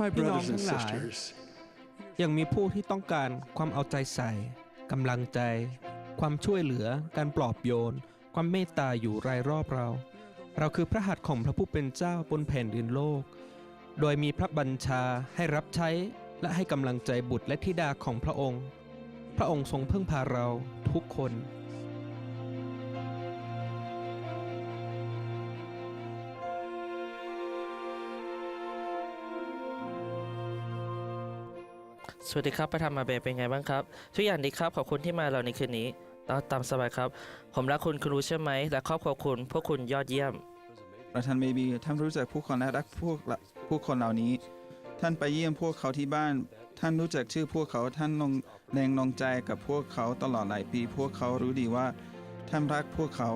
My พี่น้อง brothers ทั้ and งหลาย sisters, ยังมีผู้ที่ต้องการความเอาใจใส่กำลังใจ ความช่วยเหลือ การปลอบโยน ความเมตตาอยู่รายรอบเรา เราคือพระหัตถ์ของพระผู้เป็นเจ้าบนแผ่นดินโลก โดยมีพระบัญชาให้รับใช้และให้กำลังใจบุตรและธิดาของพระองค์ พระองค์ทรงพึ่งพาเราทุกคน สวัสดีครับประธานมาเบเป็นไงบ้างครับ ทุกอย่างดีครับขอบคุณที่มาเราในคืนนี้ตามตามสบายครับ ผมรักคุณคุณรู้ใช่ไหมและครอบครัวคุณพวกคุณยอดเยี่ยม ประธานเบบีท่านรู้จักผู้คนและรักพวกละผู้คนเหล่านี้ ท่านไปเยี่ยมพวกเขาที่บ้าน ท่านรู้จักชื่อพวกเขาท่านลงแรงลงใจกับพวกเขาตลอดหลายปี พวกเขารู้ดีว่า ท่านรักพวกเขา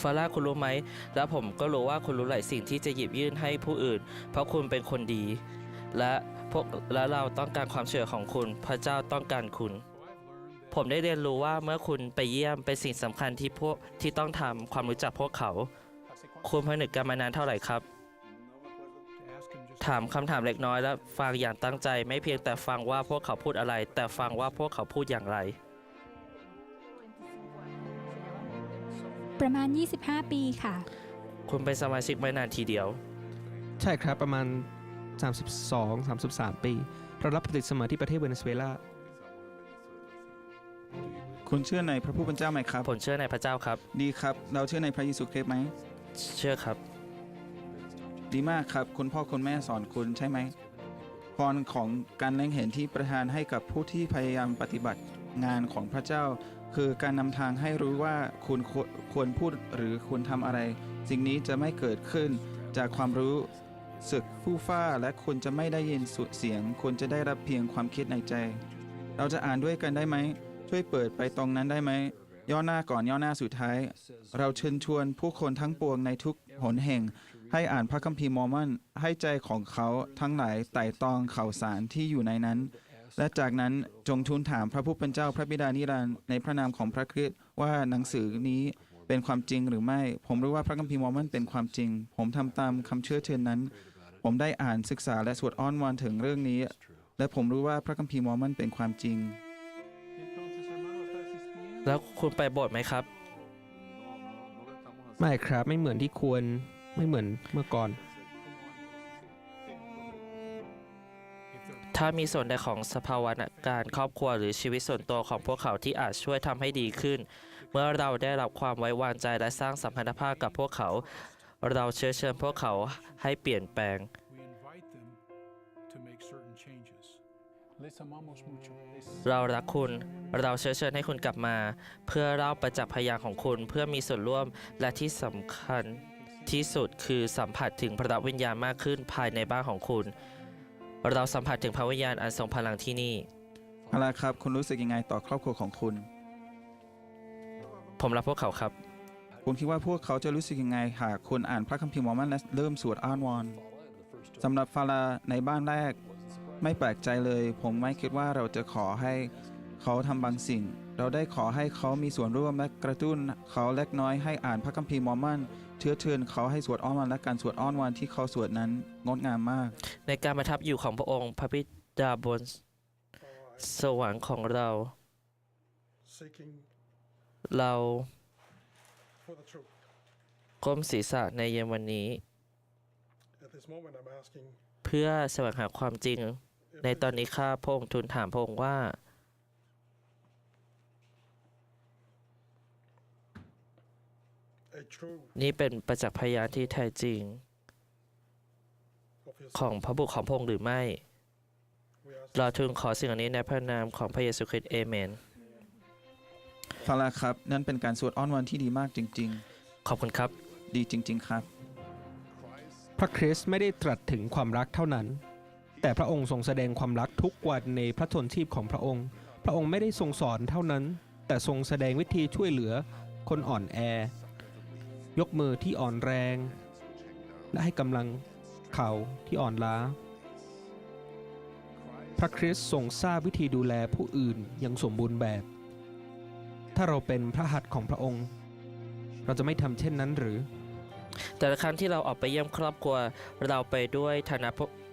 ฟาร่าคุณรู้ไหม และผมก็รู้ว่าคุณรู้หลายสิ่งที่จะหยิบยื่นให้ผู้อื่น เพราะคุณเป็นคนดี และ พวกและเราต้องการความช่วยเหลือของคุณ พระเจ้าต้องการคุณ ผมได้เรียนรู้ว่าเมื่อคุณไปเยี่ยมเป็นสิ่งสำคัญที่พวกที่ต้องทำความรู้จักพวกเขา คุณผนึกกันมานานเท่าไหร่ครับ ถามคำถามเล็กน้อยและฟังอย่างตั้งใจไม่เพียงแต่ฟังว่าพวกเขาพูดอะไร แต่ฟังว่าพวกเขาพูดอย่างไร ประมาณ 25 ปีค่ะ คุณเป็นสมาชิกไม่นานทีเดียว ใช่ครับประมาณ 32 33 ปี เรารับปฏิสมาที่ประเทศเวเนซุเอลา คุณเชื่อในพระผู้เป็นเจ้าไหมครับ ผมเชื่อในพระเจ้าครับ ดีครับ เราเชื่อในพระเยซูคริสต์ไหม เชื่อครับ ดีมากครับ คุณพ่อคุณแม่สอนคุณใช่ไหม พรของการเล็งเห็นที่ประทานให้กับผู้ที่พยายามปฏิบัติงานของพระเจ้า คือการนำทางให้รู้ว่าคุณควรควรพูดหรือควรทำอะไร สิ่งนี้จะไม่เกิดขึ้นจากความรู้ สึกฟู่ฟ้าและคุณจะไม่ได้ยินสุเสียงคุณจะได้รับเพียงความคิดในใจ เราจะอ่านด้วยกันได้ไหม ช่วยเปิดไปตรงนั้นได้ไหม ย่อหน้าก่อนย่อหน้าสุดท้าย เราเชิญชวนผู้คนทั้งปวงในทุกหนแห่ง ให้อ่านพระคัมภีร์มอร์มอนให้ใจของเขาทั้งหลายไต่ตองข่าวสารที่อยู่ในนั้น และจากนั้นจงทูลถามพระผู้เป็นเจ้าพระบิดานิรันดร์ในพระนามของพระคริสต์ว่าหนังสือนี้เป็นความจริงหรือไม่ ผมรู้ว่าพระคัมภีร์มอร์มอนเป็นความจริง ผมทำตามคำเชื่อเชิญนั้น ผมได้อ่านศึกษาและสวดอ้อนวอนถึงเรื่องนี้ และผมรู้ว่าพระคัมภีร์มอร์มอนเป็นความจริง แล้วคุณไปโบสถ์ไหมครับ ไม่ครับไม่เหมือนที่ควรไม่เหมือนเมื่อก่อน ถ้ามีส่วนใดของสภาวะการครอบครัวหรือชีวิตส่วนตัวของพวกเขาที่อาจช่วยทำให้ดีขึ้น เมื่อเราได้รับความไว้วางใจและสร้างสัมพันธภาพกับพวกเขา เราเชื้อเชิญพวกเขาให้เปลี่ยนแปลง we invite them to make certain changes. les amamos mucho. เรารักคุณ เราเชื้อเชิญให้คุณกลับมา เพื่อเล่าประจักษ์พยานของคุณเพื่อมีส่วนร่วมและที่สำคัญที่สุดคือสัมผัสถึงพระวิญญาณมากขึ้นภายในบ้านของคุณ เราสัมผัสถึงพระวิญญาณอันทรงพลังที่นี่เอาละครับ คุณรู้สึกยังไงต่อครอบครัวของคุณ ผมรักพวกเขาครับ คุณคิดว่าพวกเขาจะรู้สึกยังไงหากคุณอ่านพระคัมภีร์มอร์มอนและเริ่มสวดอ้อนวอนสำหรับฟาราในบ้านแรก ไม่แปลกใจเลย ผมไม่คิดว่าเราจะขอให้เขาทำบางสิ่ง เราได้ขอให้เขามีส่วนร่วมและกระตุ้นเขาเล็กน้อยให้อ่านพระคัมภีร์มอร์มอนเชื้อเชิญเขาให้สวดอ้อนวอนและการสวดอ้อนวอนที่เขาสวดนั้นงดงามมาก ในการประทับอยู่ของพระองค์พระบิดาบนสวรรค์ของเรา เรา ก้มศีรษะในเย็นวันนี้ At this moment, I'm asking เพื่อแสวงหาความจริง if ใน this ตอนนี้ข้าพระองค์ทูลถามพระองค์ว่า a true นี่เป็นประจักษ์พยานที่แท้จริง of His ของพระบุตรของพระองค์หรือไม่ we ask เราทูลขอสิ่งเหล่านี้ในพระนามของพระเยซูคริสต์เอเมน ฟาราครับ นั่นเป็นการสวดอ้อนวอนที่ดีมากจริง ขอบคุณครับ ๆ ดีจริง ๆ ครับ พระคริสต์ไม่ได้ตรัสถึงความรักเท่านั้น แต่พระองค์ทรงแสดงความรักทุกวันในพระชนชีพของพระองค์ พระองค์ไม่ได้ทรงสอนเท่านั้น แต่ทรงแสดงวิธีช่วยเหลือคนอ่อนแอ ยกมือที่อ่อนแรง และให้กำลังเขาที่อ่อนล้า พระคริสต์ทรงทราบวิธีดูแลผู้อื่นอย่างสมบูรณ์แบบ ถ้าเราเป็นพระหัตถ์ของพระองค์ เราจะไม่ทำเช่นนั้นหรือ แต่ละครั้งที่เราออกไปเยี่ยมครอบครัว เราไปด้วยฐานะ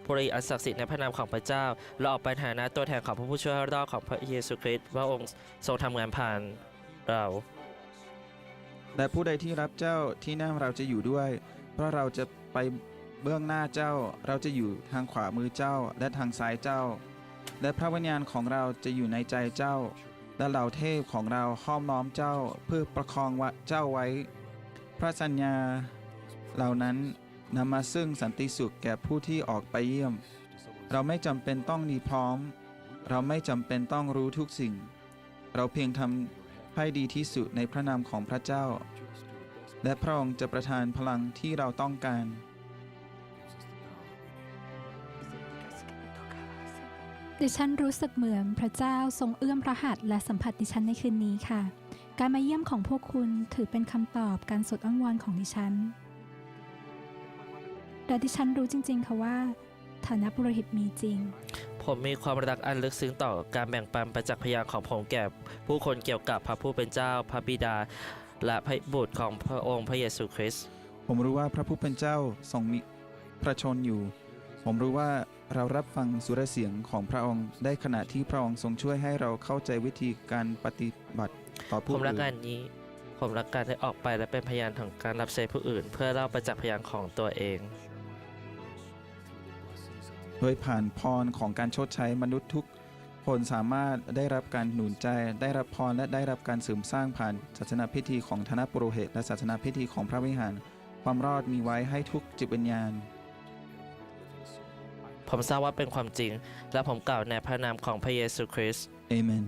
บริอันศักดิ์สิทธิ์ในพระนามของพระเจ้า เราออกไปฐานะตัวแทนของพระผู้ช่วยให้รอดของพระเยซูคริสต์พระองค์ทรงทำงานผ่านเรา และผู้ใดที่รับเจ้าที่นั่งเราจะอยู่ด้วย เพราะเราจะไปเบื้องหน้าเจ้า เราจะอยู่ทางขวามือเจ้าและทางซ้ายเจ้า และพระวิญญาณของเราจะอยู่ในใจเจ้า และเหล่าเทพของเราห้อมล้อมเจ้าเพื่อประคองวะเจ้าไว้ พระสัญญา เหล่านั้นนำมาซึ่งสันติสุขแก่ผู้ที่ออกไปเยี่ยม เราไม่จำเป็นต้องมีพร้อม เราไม่จำเป็นต้องรู้ทุกสิ่ง เราเพียงทำให้ดีที่สุดในพระนามของพระเจ้า และพระองค์จะประทานพลังที่เราต้องการ ดิฉันรู้สึกเหมือนพระเจ้าทรงเอื้อมพระหัตถ์และสัมผัสดิฉันในคืนนี้ค่ะ การมาเยี่ยมของพวกคุณถือเป็นคำตอบการสดอ้อนวอนของดิฉันและดิฉันรู้จริงๆค่ะว่า ฐานะบุรหิตมีจริง ผมมีความรักอันลึกซึ้งต่อการแบ่งปันประจักษ์พยานของผมแก่ผู้คนเกี่ยวกับพระผู้เป็นเจ้า พระบิดา และพระบุตรของพระองค์พระเยซูคริสต์ผมรู้ว่าพระผู้เป็นเจ้าทรงมีพระชนอยู่ ผมรู้ว่า เรารับฟังสุรเสียงของพระองค์ได้ขณะที่พระองค์ทรงช่วยให้เราเข้าใจวิธีการปฏิบัติต่อผผู้มรักอื่งานนนี้ ผมรักการได้ออกไปและเป็นพยานของการรับใช้ผู้อื่น เพื่อเล่าประจักษ์พยานของตัวเอง โดยผ่านพรของการชดใช้มนุษย์ทุกคนสามารถได้รับการหนุนใจ ได้รับพรและได้รับการเสริมสร้างผ่านศาสนาพิธีของธนปุโรหิตและศาสนาพิธีของพระวิหาร ความรอดมีไว้ให้ทุกจิตวิญญาณ ผมทราบว่าเป็นความจริง และผมกล่าวในพระนามของพระเยซูคริสต์เอเมน